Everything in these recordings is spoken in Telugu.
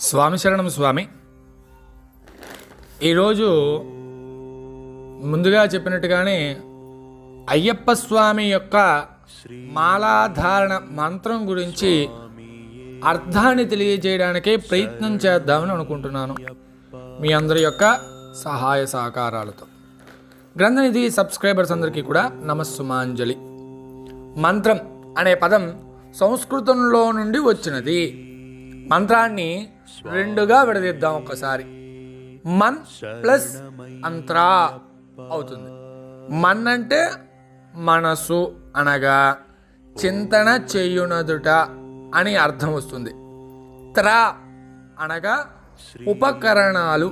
స్వామి శరణం స్వామి. ఈరోజు ముందుగా చెప్పినట్టుగానే అయ్యప్ప స్వామి యొక్క మాలాధారణ మంత్రం గురించి అర్థాన్ని తెలియజేయడానికే ప్రయత్నం చేద్దామని అనుకుంటున్నాను. మీ అందరి యొక్క సహాయ సహకారాలతో. గ్రంథనిధి సబ్స్క్రైబర్స్ అందరికీ కూడా నమస్సుమాంజలి. మంత్రం అనే పదం సంస్కృతంలో నుండి వచ్చినది. మంత్రాన్ని రెండుగా విడదీద్దాం ఒక్కసారి. మన్ ప్లస్ అంత్రా అవుతుంది. మన్ అంటే మనసు అనగా చింతన చేయునదుట అని అర్థం వస్తుంది. త్రా అనగా ఉపకరణాలు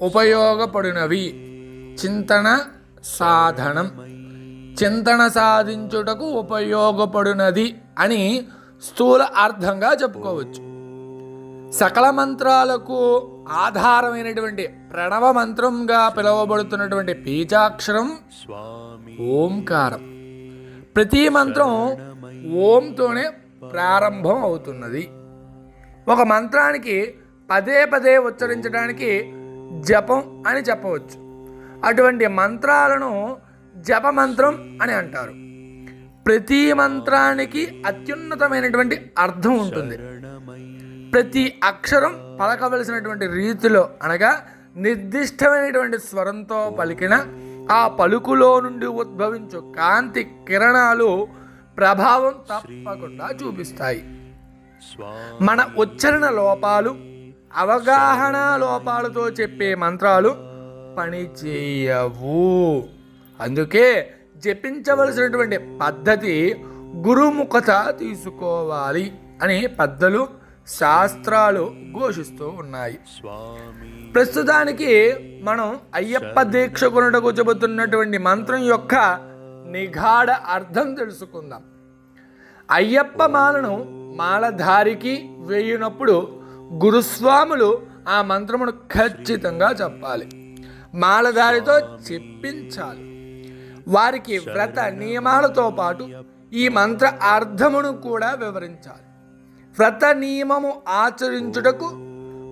ఉపయోగపడినవి. చింతన సాధనం. చింతన సాధించుటకు ఉపయోగపడినది అని స్థూల అర్థంగా చెప్పుకోవచ్చు. సకల మంత్రాలకు ఆధారమైనటువంటి ప్రణవ మంత్రంగా పిలువబడుతున్నటువంటి బీజాక్షరం ఓంకారం. ప్రతి మంత్రం ఓంతోనే ప్రారంభం అవుతున్నది. ఒక మంత్రానికి పదే పదే ఉచ్చరించడానికి జపం అని చెప్పవచ్చు. అటువంటి మంత్రాలను జపమంత్రం అని అంటారు. ప్రతి మంత్రానికి అత్యున్నతమైనటువంటి అర్థం ఉంటుంది. ప్రతి అక్షరం పలకవలసినటువంటి రీతిలో అనగా నిర్దిష్టమైనటువంటి స్వరంతో పలికిన ఆ పలుకులో నుండి ఉద్భవించు కాంతి కిరణాలు ప్రభావం తప్పకుండా చూపిస్తాయి. మన ఉచ్చరణ లోపాలు అవగాహన లోపాలతో చెప్పే మంత్రాలు పనిచేయవు అందుకే జపించవలసినటువంటి పద్ధతి గురుముఖత తీసుకోవాలి అని పెద్దలు శాస్త్రాలు ఘోషిస్తూ ఉన్నాయి. ప్రస్తుతానికి మనం అయ్యప్ప దీక్ష కొనుటకు చెబుతున్నటువంటి మంత్రం యొక్క నిఘాఢ అర్థం తెలుసుకుందాం. అయ్యప్ప మాలను మాలధారికి వేయినప్పుడు గురుస్వాములు ఆ మంత్రమును ఖచ్చితంగా చెప్పాలి. మాలధారితో చెప్పించాలి. వారికి వ్రత నియమాలతో పాటు ఈ మంత్ర అర్థమును కూడా వివరించాలి. వ్రత నియమము ఆచరించుటకు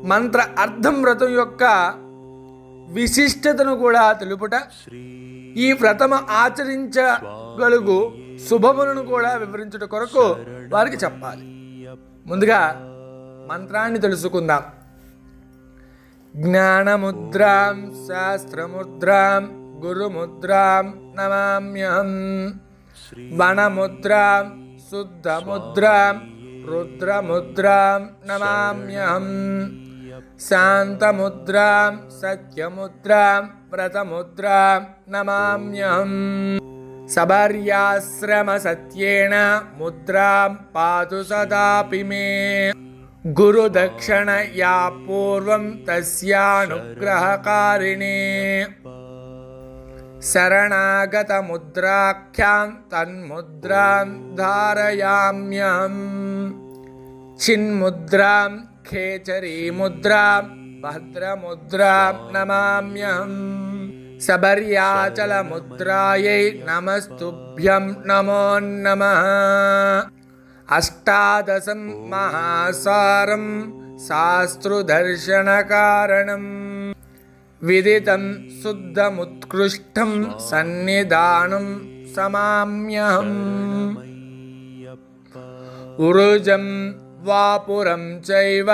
మంత్ర అర్థం వ్రతం యొక్క విశిష్టతను కూడా తెలుపుట ఈ వ్రతము ఆచరించగలుగు శుభములను కూడా వివరించుట కొరకు వారికి చెప్పాలి. ముందుగా మంత్రాన్ని తెలుసుకుందాం. జ్ఞానముద్రాం శాస్త్రముద్రాం గురుముద్రాం నమామ్యహం. వనముద్రాం శుద్ధముద్రాం रुद्रमुद्रां नमाम्यहं। शान्तमुद्रां सत्यमुद्रां व्रतमुद्रां नमाम्यहम् सबर्याश्रमसत्येण मुद्रां पातु सदापि मे। गुरुदक्षिणया पूर्वं तस्यानुग्रहकारिणे। शरणागतमुद्राख्यां तन्मुद्रां धारयाम्यहम्। చిన్ముద్రాం ఖేచరీముద్రాం భద్రముద్రాం నమామ్యహం శబర్యాచలముద్రాయై నమస్తుభ్యం నమో నమ అష్టాదశం మహాసారం శాస్త్రుదర్శనకారణం విదితం శుద్ధముత్కృష్టం సన్నిధానం సమామ్యహం ఉరుజం వాపురం చైవ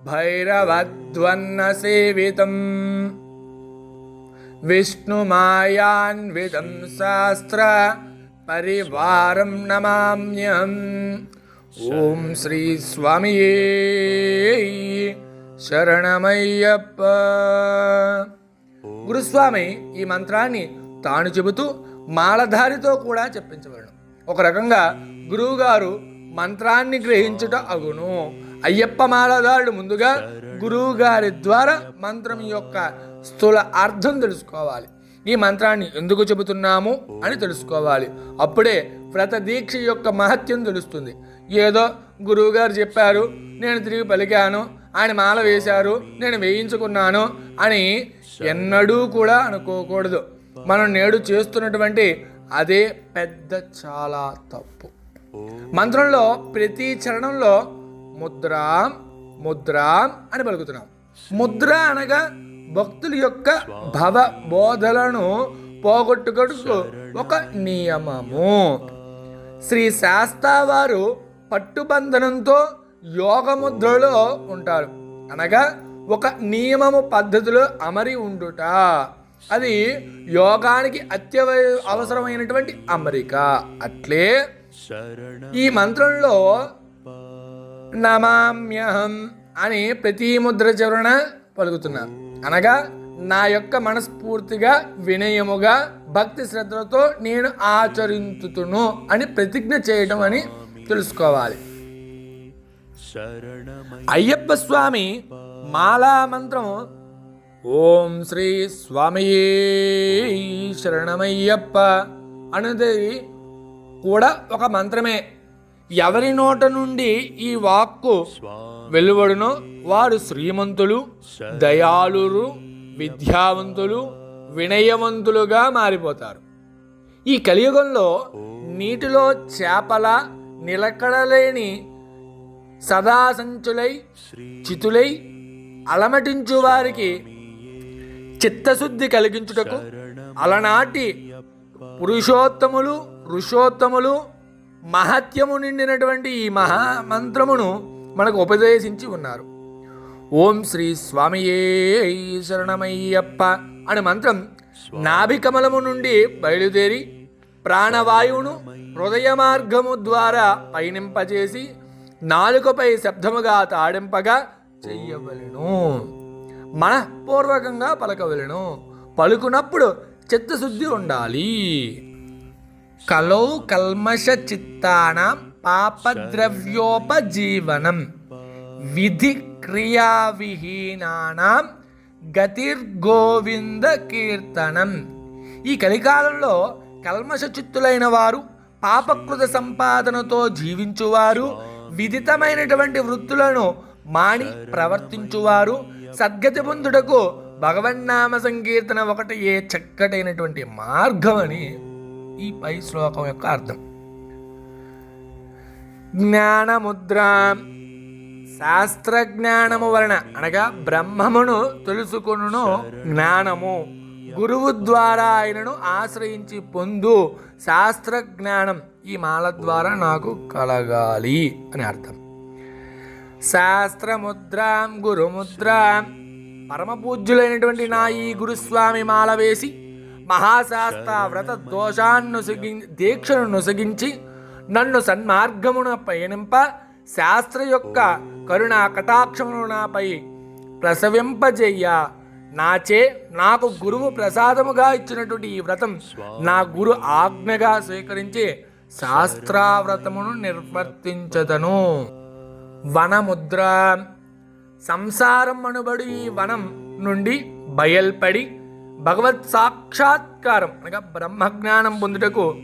భైరవద్వన్న సేవితం విష్ణుమాయాన్వితం శాస్త్ర పరివారం నమామ్యం ఓం శ్రీ స్వామియే శరణమయ్యప్ప గురుస్వామి ఈ మంత్రాన్ని తాను చెబుతూ మాలధారితో కూడా చెప్పించబడను ఒక రకంగా గురువుగారు మంత్రాన్ని గ్రహించుట అగును. అయ్యప్ప మాలధారుడు ముందుగా గురువు గారి ద్వారా మంత్రం యొక్క స్థూల అర్థం తెలుసుకోవాలి. ఈ మంత్రాన్ని ఎందుకు చెబుతున్నాము అని తెలుసుకోవాలి. అప్పుడే వ్రత దీక్ష యొక్క మహత్యం తెలుస్తుంది. ఏదో గురువుగారు చెప్పారు నేను తిరిగి పలికాను ఆయన మాల వేశారు నేను వేయించుకున్నాను అని ఎన్నడూ కూడా అనుకోకూడదు. మనం నేడు చేస్తున్నటువంటి అదే పెద్ద చాలా తప్పు. మంత్రంలో ప్రతి చరణంలో ముద్ర ముద్రాం అని పలుకుతున్నాం. ముద్ర అనగా భక్తుల యొక్క భవ బోధలను పోగొట్టుకొడుకు ఒక నియమము. శ్రీ శాస్తావారు పట్టుబంధనంతో యోగముద్రలో ఉంటారు. అనగా ఒక నియమము పద్ధతిలో అమరి ఉండుట. అది యోగానికి అత్యవ అవసరమైనటువంటి అమరిక. అట్లే ఈ మంత్రంలో నమామ్యహం అని ప్రతి ముద్ర చివరణ పలుకుతున్నారు అనగా నా యొక్క మనస్ఫూర్తిగా వినయముగా భక్తి శ్రద్ధలతో నేను ఆచరించుతును అని ప్రతిజ్ఞ చేయటం అని తెలుసుకోవాలి. అయ్యప్ప స్వామి మాలా మంత్రం ఓం శ్రీ స్వామియే శరణమయ్యప్ప. అనేది కూడా ఒక మంత్రమే. ఎవరి నోట నుండి ఈ వాక్కు వెలువడునో వారు శ్రీమంతులు దయాళురు విద్యావంతులు వినయవంతులుగా మారిపోతారు. ఈ కలియుగంలో నీటిలో చేపల నిలకడలేని సదా సంచులై చితులై అలమటించు వారికి చిత్తశుద్ధి కలిగించుటకు అలనాటి పురుషోత్తములు ఋషోత్తములు మహత్యము నిండినటువంటి ఈ మహామంత్రమును మనకు ఉపదేశించి ఉన్నారు. ఓం శ్రీ స్వామియే శరణమయ్యప్ప అనే మంత్రం నాభికమలము నుండి బయలుదేరి ప్రాణవాయువును హృదయ మార్గము ద్వారా పయనింపజేసి నాలుకపై శబ్దముగా తాడింపగా చెయ్యవలను. మనఃపూర్వకంగా పలకవలెను. పలుకునప్పుడు చిత్తశుద్ధి ఉండాలి. కలౌ కల్మష చిత్తానాం పాపద్రవ్యోపజీవనం. విధి క్రియావిహీనానాం గతిర్గోవింద కీర్తనం. ఈ కలికాలంలో కల్మషచిత్తులైన వారు పాపకృత సంపాదనతో జీవించువారు విదితమైనటువంటి వృత్తులను మాని ప్రవర్తించువారు సద్గతి పొందుటకు భగవన్నామ సంకీర్తన ఒకటి ఏ చక్కటైనటువంటి మార్గం అని ఈ పై శ్లోకం యొక్క అర్థం. జ్ఞానముద్ర శాస్త్రజ్ఞానము వలన అనగా బ్రహ్మమును తెలుసుకును జ్ఞానము. గురువు ద్వారా ఆయనను ఆశ్రయించి పొందు శాస్త్ర జ్ఞానం ఈ మాల ద్వారా నాకు కలగాలి అని అర్థం. శాస్త్రముద్రాం గురుముద్రాం పరమ పూజ్యులైనటువంటి నా ఈ గురుస్వామి మాల వేసి మహాశాస్త్ర వ్రత దోషాన్ను దీక్షను నుసిగించి నన్ను సన్మార్గమున పయనింప శాస్త్ర యొక్క కరుణా కటాక్షమును నాపై ప్రసవింపజేయ. నాచే నాకు గురువు ప్రసాదముగా ఇచ్చినటువంటి ఈ వ్రతం నా గురు ఆజ్ఞగా స్వీకరించి శాస్త్రావ్రతమును నిర్వర్తించదను. వనముద్ర. సంసారం అనుబడి ఈ వనం నుండి బయల్పడి భగవత్ సాక్షాత్కారం అనగా బ్రహ్మజ్ఞానం పొందుటకు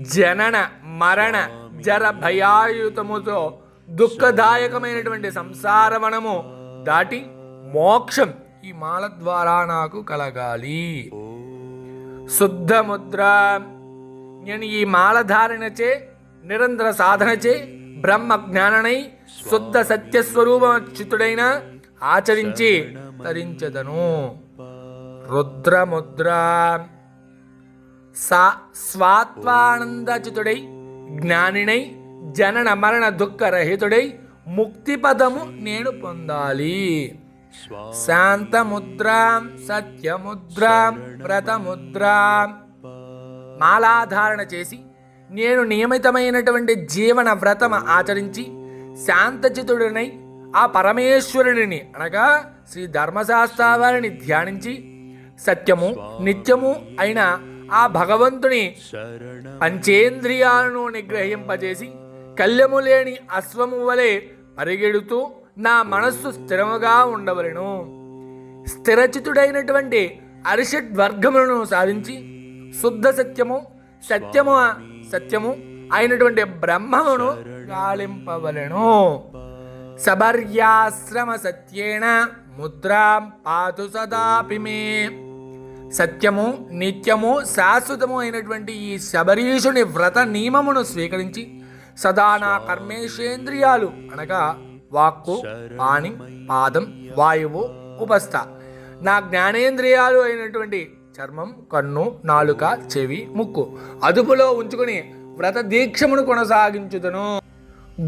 జనన మరణ జర భయాయుతముతో దుఃఖదాయకమైనటువంటి సంసారవనము దాటి మోక్షం ఈ మాల ద్వారా నాకు కలగాలి. శుద్ధ ముద్ర నేను ఈ మాల ధారణచే నిరంతర సాధనచే బ్రహ్మ జ్ఞాననై శుద్ధ సత్యస్వరూపచితుడైన ఆచరించి తరించదను. రుద్రముద్ర. సా స్వాత్వానందచితుడై జ్ఞానినై జనన మరణ దుఃఖరహితుడై ముక్తి పదము నేను పొందాలి. శాంతముద్రాం సత్యముద్రాం వ్రతముద్రాం. మాలాధారణ చేసి నేను నియమితమైనటువంటి జీవన వ్రతమ ఆచరించి శాంతచితుడినై ఆ పరమేశ్వరుడిని అనగా శ్రీ ధర్మశాస్త్ర వారిని ధ్యానించి సత్యము నిత్యము అయిన ఆ భగవంతుని పంచేంద్రియాలను నిగ్రహింపజేసి కళ్యము లేని అశ్వము వలె పరిగెడుతూ నా మనస్సు స్థిరముగా ఉండవలను. స్థిరచితుడైనటువంటి అరిషడ్ వర్గములను సాధించి శుద్ధ సత్యము సత్యము సత్యము అయినటువంటి బ్రహ్మమును గాలింపవలను. సబర్యాశ్రమ సత్యేన ముద్రాం పాతు సదాపి మే. సత్యము నిత్యము శాశ్వతము అయినటువంటి ఈ శబరీషుని వ్రత నియమమును స్వీకరించి సదా నా కర్మేశేంద్రియాలు అనగా వాక్కు పాణి పాదం వాయువు ఉపస్థ. నా జ్ఞానేంద్రియాలు అయినటువంటి చర్మం కన్ను నాలుక చెవి ముక్కు అదుపులో ఉంచుకుని వ్రత దీక్షమును కొనసాగించుదను.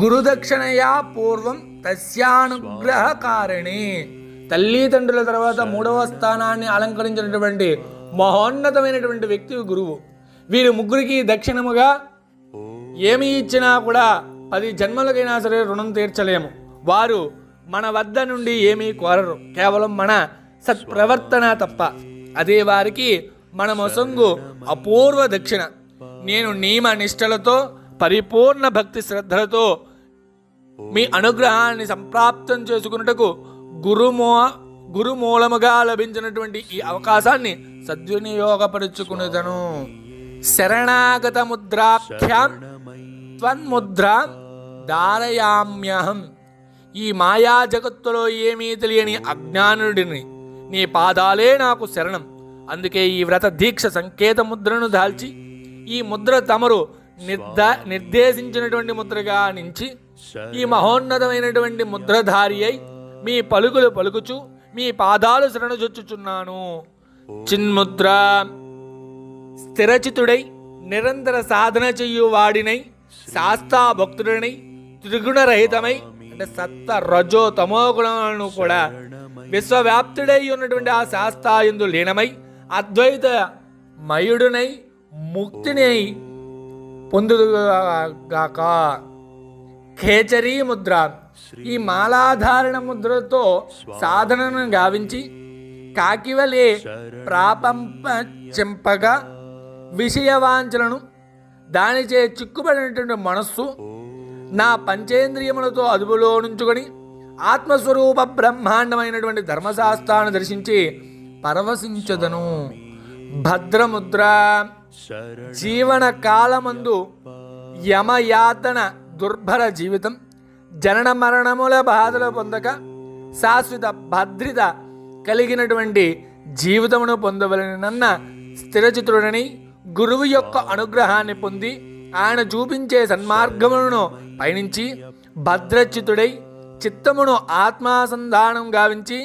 గురుదక్షిణయా పూర్వం తస్యానుగ్రహకారిణి. తల్లిదండ్రుల తర్వాత మూడవ స్థానాన్ని అలంకరించినటువంటి మహోన్నతమైనటువంటి వ్యక్తి గురువు. వీరి ముగ్గురికి దక్షిణముగా ఏమి ఇచ్చినా కూడా పది జన్మలకైనా సరే రుణం తీర్చలేము. వారు మన వద్ద నుండి ఏమీ కోరరు. కేవలం మన సత్ప్రవర్తన తప్ప. అదే వారికి మన మొసంగు అపూర్వ దక్షిణ. నేను నియమ నిష్టలతో పరిపూర్ణ భక్తి శ్రద్ధలతో మీ అనుగ్రహాన్ని సంప్రాప్తం చేసుకున్నటకు గురుమో గురుమూలముగా లభించినటువంటి ఈ అవకాశాన్ని సద్వినియోగపరుచుకునేదను శరణాగత ముద్రాఖ్యాం త్వన్ముద్ర దారయామ్యహం ఈ మాయా జగత్తులో ఏమీ తెలియని అజ్ఞానుడిని నీ పాదాలే నాకు శరణం. అందుకే ఈ వ్రత దీక్ష సంకేత ముద్రను దాల్చి ఈ ముద్ర తమరు నిర్ద నిర్దేశించినటువంటి ముద్రగా నుంచి ఈ మహోన్నతమైనటువంటి ముద్రధారి అయి మీ పలుకులు పలుకుచు మీ పాదాలు శరణుజొచ్చుచున్నాను. చిన్ముద్ర స్థిరచితుడై నిరంతర సాధన చెయ్యు వాడినై శాస్తా భక్తుడినై త్రిగుణరహితమై అంటే సత్త రజో తమో గుణాలను కూడా విశ్వవ్యాప్తుడై ఉన్నటువంటి ఆ శాస్తాయందు లీనమై అద్వైత మయుడునై ముక్తినై పొందుగాక ఖేచరీ ముద్ర ఈ మాలాధారణ ముద్రతో సాధనను గావించి కాకివలే ప్రాపంప చెంపగా విషయవాంఛలను దానిచే చిక్కుబడినటువంటి మనస్సు నా పంచేంద్రియములతో అదుపులో నుంచుకొని ఆత్మస్వరూప బ్రహ్మాండమైనటువంటి ధర్మశాస్త్రాన్ని దర్శించి పరవశించదను. భద్రముద్ర. జీవన కాలమందు యమయాతన దుర్భర జీవితం జనన మరణముల బాధలు పొందక శాశ్వత భద్రత కలిగినటువంటి జీవితమును పొందవలనన్న స్థిరచితుడని గురువు యొక్క అనుగ్రహాన్ని పొంది ఆయన చూపించే సన్మార్గములను పయనించి భద్రచితుడై చిత్తమును ఆత్మాసంధానం గావించి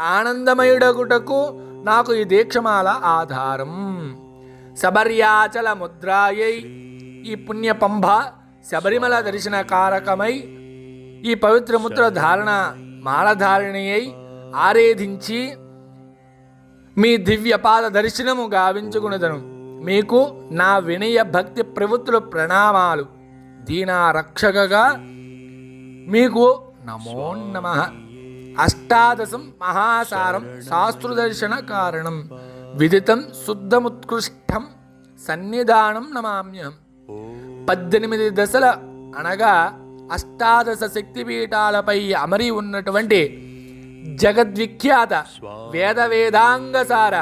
ఆనందమయుడగుటకు నాకు ఈ దీక్షమాల ఆధారం. సబర్యాచల ముద్రాయై ఈ పుణ్య పంభ శబరిమల దర్శన కారకమై ఈ పవిత్ర ముద్ర ధారణ మాలధారిణి అయి ఆరేధించి మీ దివ్య పాద దర్శనము గావించుకునేదను మీకు నా వినయ భక్తి ప్రవృత్తుల ప్రణామాలు. దీనా రక్షకగా మీకు నమో నమ. అష్టాదశం మహాసారం శాస్త్రదర్శన కారణం. విదితం శుద్ధముత్కృష్టం సన్నిధానం నమామ్యం పద్దెనిమిది దశల అనగా అష్టాదశ శక్తిపీఠాలపై అమరి ఉన్నటువంటి జగద్విఖ్యాత వేద వేదాంగసార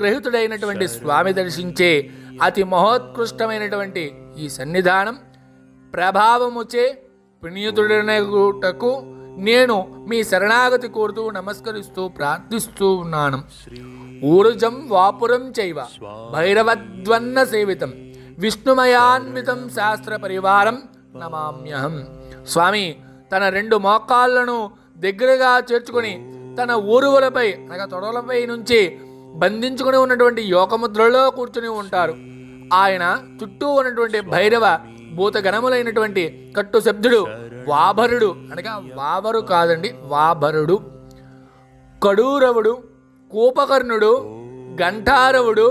గ్రహితుడైనటువంటి స్వామి దర్శించే అతి మహోత్కృష్టమైనటువంటి ఈ సన్నిధానం ప్రభావముచే పుణ్యతుడనటకు నేను మీ శరణాగతి కోరుతూ నమస్కరిస్తూ ప్రార్థిస్తూ ఉన్నాను. ఊరుజం వాపురం చైవ. భైరవద్వన్న సేవితం. విష్ణుమయాన్వితం శాస్త్ర పరివారం నమామ్యహం. స్వామి తన రెండు మోకాళ్ళను దగ్గరగా చేర్చుకొని తన ఊరువులపై అనగా తొడలపై నుంచి బంధించుకుని ఉన్నటువంటి యోగముద్రలో కూర్చుని ఉంటారు. ఆయన చుట్టూ ఉన్నటువంటి భైరవ భూతగణములైనటువంటి కట్టు శబ్దుడు వాభరుడు అనగా వావరు కాదండి వాభరుడు. కడూరవుడు కూపకర్ణుడు ఘంటారవుడు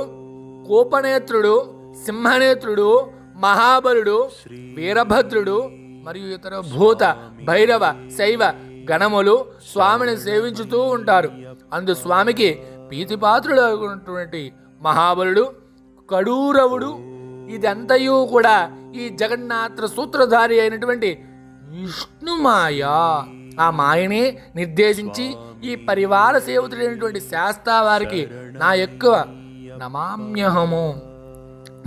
కూపనేత్రుడు సింహనేత్రుడు మహాబలుడు వీరభద్రుడు మరియు ఇతర భూత భైరవ శైవ గణములు స్వామిని సేవించుతూ ఉంటారు. అందు స్వామికి ప్రీతిపాత్రుడు మహాబలుడు కడూరవుడు ఇదంతయు కూడా ఈ జగన్నాథ సూత్రధారి అయినటువంటి విష్ణుమాయ. ఆ మాయనే నిర్దేశించి ఈ పరివార సేవతుడైనటువంటి శాస్తా వారికి నా ఎక్కువ నమామ్యహము.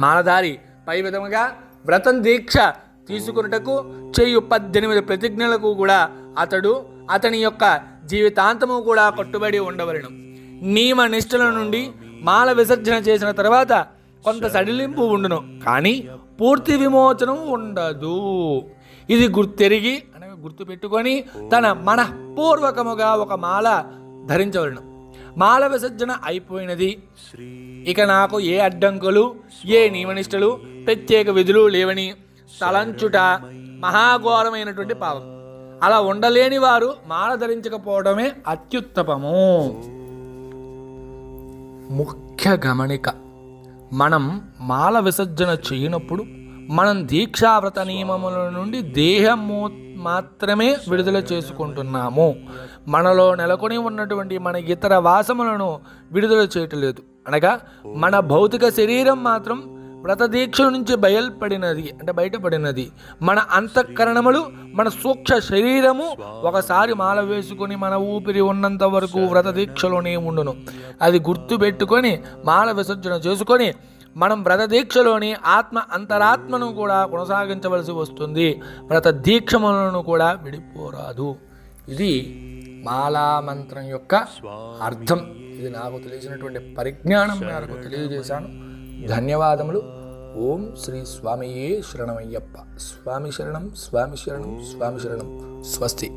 మాలధారి పై విధముగా వ్రతం దీక్ష తీసుకున్నటకు చేయు పద్దెనిమిది ప్రతిజ్ఞలకు కూడా అతడు అతని యొక్క జీవితాంతము కూడా కట్టుబడి ఉండవలను. నియమ నిష్ఠల నుండి మాల విసర్జన చేసిన తర్వాత కొంత సడిలింపు ఉండును కానీ పూర్తి విమోచనం ఉండదు. ఇది గుర్తెరిగి అనగా గుర్తుపెట్టుకొని తన మనఃపూర్వకముగా ఒక మాల ధరించవలను. మాల విసర్జన అయిపోయినది. ఇక నాకు ఏ అడ్డంకులు ఏ నియమనిష్టలు ప్రత్యేక విధులు లేవని తలంచుట మహాఘోరమైనటువంటి పాపం. అలా ఉండలేని వారు మాల ధరించకపోవడమే అత్యుత్తమము. ముఖ్య గమనిక. మనం మాల విసర్జన చేయనప్పుడు మనం దీక్షావ్రత నియమముల నుండి దేహము మాత్రమే విడుదల చేసుకుంటున్నాము. మనలో నెలకొని ఉన్నటువంటి మన ఇతర వాసములను విడుదల చేయటలేదు అనగా మన భౌతిక శరీరం మాత్రం వ్రత దీక్ష నుంచి బయల్పడినది అంటే బయటపడినది. మన అంతఃకరణములు మన సూక్ష్మ శరీరము ఒకసారి మాల వేసుకొని మన ఊపిరి ఉన్నంత వరకు వ్రత దీక్షలోనే ఉండును. అది గుర్తు పెట్టుకొని మాల విసర్జన చేసుకొని మనం వ్రత దీక్షలోని ఆత్మ అంతరాత్మను కూడా కొనసాగించవలసి వస్తుంది. వ్రత దీక్షములను కూడా విడిపోరాదు. ఇది మాలా మంత్రం యొక్క అర్థం. ఇది నాకు తెలిసినటువంటి పరిజ్ఞానం మేరకు తెలియజేశాను. ధన్యవాదములు. ఓం శ్రీ స్వామియే శరణమయ్యప్ప. స్వామి శరణం స్వామి శరణం స్వామి శరణం. స్వస్తి.